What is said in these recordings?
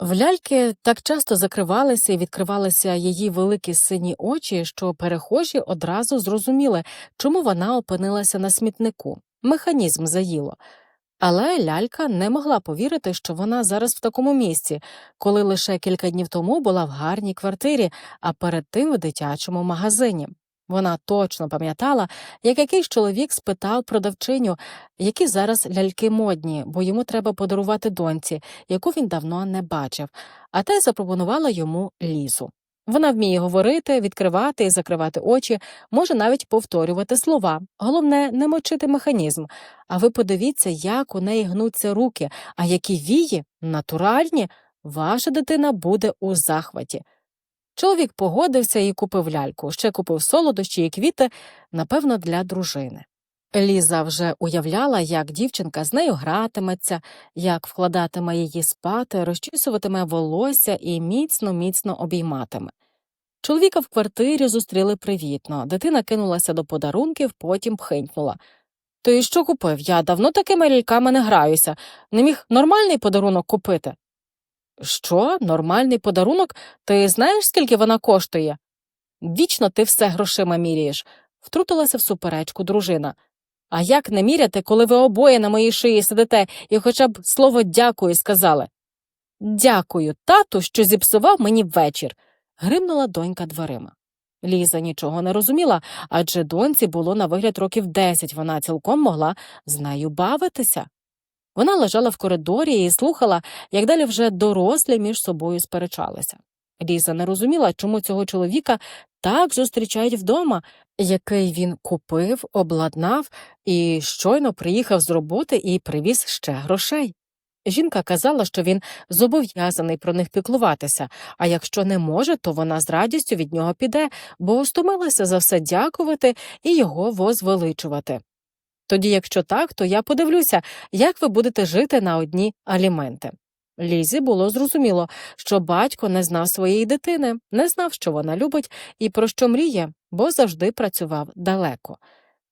В ляльки так часто закривалися і відкривалися її великі сині очі, що перехожі одразу зрозуміли, чому вона опинилася на смітнику. Механізм заїло. Але лялька не могла повірити, що вона зараз в такому місці, коли лише кілька днів тому була в гарній квартирі, а перед тим в дитячому магазині. Вона точно пам'ятала, як якийсь чоловік спитав продавчиню, які зараз ляльки модні, бо йому треба подарувати доньці, яку він давно не бачив, а та й запропонувала йому лізу. Вона вміє говорити, відкривати і закривати очі, може навіть повторювати слова. Головне не мочити механізм. А ви подивіться, як у неї гнуться руки, а які вії натуральні, ваша дитина буде у захваті. Чоловік погодився і купив ляльку, ще купив солодощі і квіти, напевно, для дружини. Ліза вже уявляла, як дівчинка з нею гратиметься, як вкладатиме її спати, розчісуватиме волосся і міцно міцно обійматиме. Чоловіка в квартирі зустріли привітно, дитина кинулася до подарунків, потім пхинькнула. Ти що купив? Я давно такими ляльками не граюся. Не міг нормальний подарунок купити. Що, нормальний подарунок? Ти знаєш, скільки вона коштує? Вічно ти все грошима міряєш, втрутилася в суперечку дружина. А як не міряти, коли ви обоє на моїй шиї сидите і хоча б слово дякую сказали? Дякую, тату, що зіпсував мені вечір, гримнула донька дверима. Ліза нічого не розуміла, адже доньці було на вигляд років десять, вона цілком могла з нею бавитися. Вона лежала в коридорі і слухала, як далі вже дорослі між собою сперечалися. Ліза не розуміла, чому цього чоловіка так зустрічають вдома, який він купив, обладнав і щойно приїхав з роботи і привіз ще грошей. Жінка казала, що він зобов'язаний про них піклуватися, а якщо не може, то вона з радістю від нього піде, бо стомилася за все дякувати і його возвеличувати. Тоді, якщо так, то я подивлюся, як ви будете жити на одні аліменти. Лізі було зрозуміло, що батько не знав своєї дитини, не знав, що вона любить і про що мріє, бо завжди працював далеко.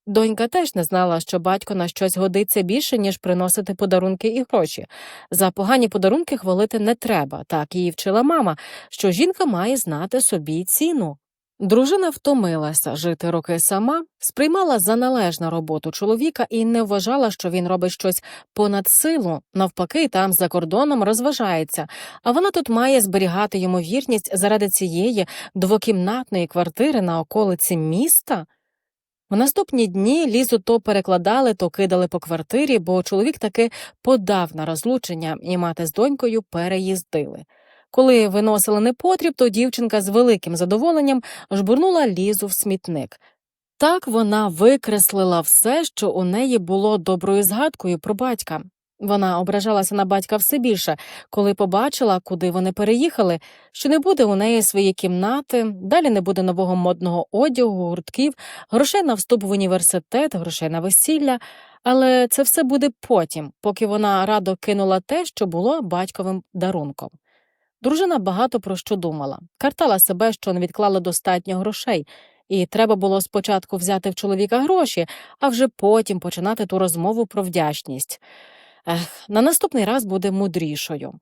Донька теж не знала, що батько на щось годиться більше, ніж приносити подарунки і гроші. За погані подарунки хвалити не треба, так її вчила мама, що жінка має знати собі ціну. Дружина втомилася жити роки сама, сприймала за належну роботу чоловіка і не вважала, що він робить щось понад силу, навпаки, там за кордоном розважається, а вона тут має зберігати йому вірність заради цієї двокімнатної квартири на околиці міста. У наступні дні лізу то перекладали, то кидали по квартирі, бо чоловік таки подав на розлучення, і мати з донькою переїздили. Коли виносили непотріб, то дівчинка з великим задоволенням жбурнула лізу в смітник. Так вона викреслила все, що у неї було доброю згадкою про батька. Вона ображалася на батька все більше, коли побачила, куди вони переїхали, що не буде у неї своєї кімнати, далі не буде нового модного одягу, гуртків, грошей на вступ в університет, грошей на весілля, але це все буде потім, поки вона радо кинула те, що було батьковим дарунком. Дружина багато про що думала, картала себе, що не відклала достатньо грошей, і треба було спочатку взяти в чоловіка гроші, а вже потім починати ту розмову про вдячність. Ех, на наступний раз буде мудрішою.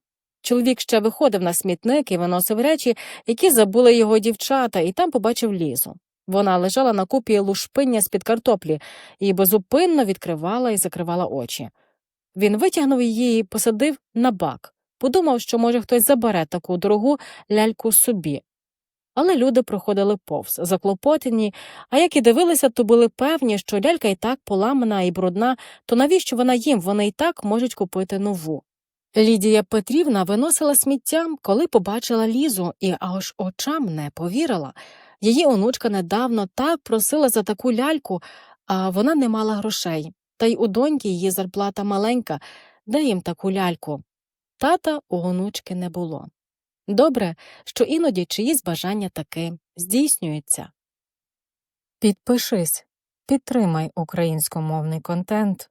Чоловік ще виходив на смітник і виносив речі, які забули його дівчата, і там побачив лізу. Вона лежала на купі лушпиння з під картоплі і безупинно відкривала і закривала очі. Він витягнув її і посадив на бак, подумав, що, може, хтось забере таку дорогу ляльку собі. Але люди проходили повз, заклопотані, а як і дивилися, то були певні, що лялька і так поламана і брудна, то навіщо вона їм, вони і так можуть купити нову. Лідія Петрівна виносила сміттям, коли побачила лізу, і аж очам не повірила. Її онучка недавно так просила за таку ляльку, а вона не мала грошей. Та й у доньки її зарплата маленька, де їм таку ляльку. Тата у онучки не було. Добре, що іноді чиїсь бажання таки здійснюються. Підпишись, підтримай українськомовний контент.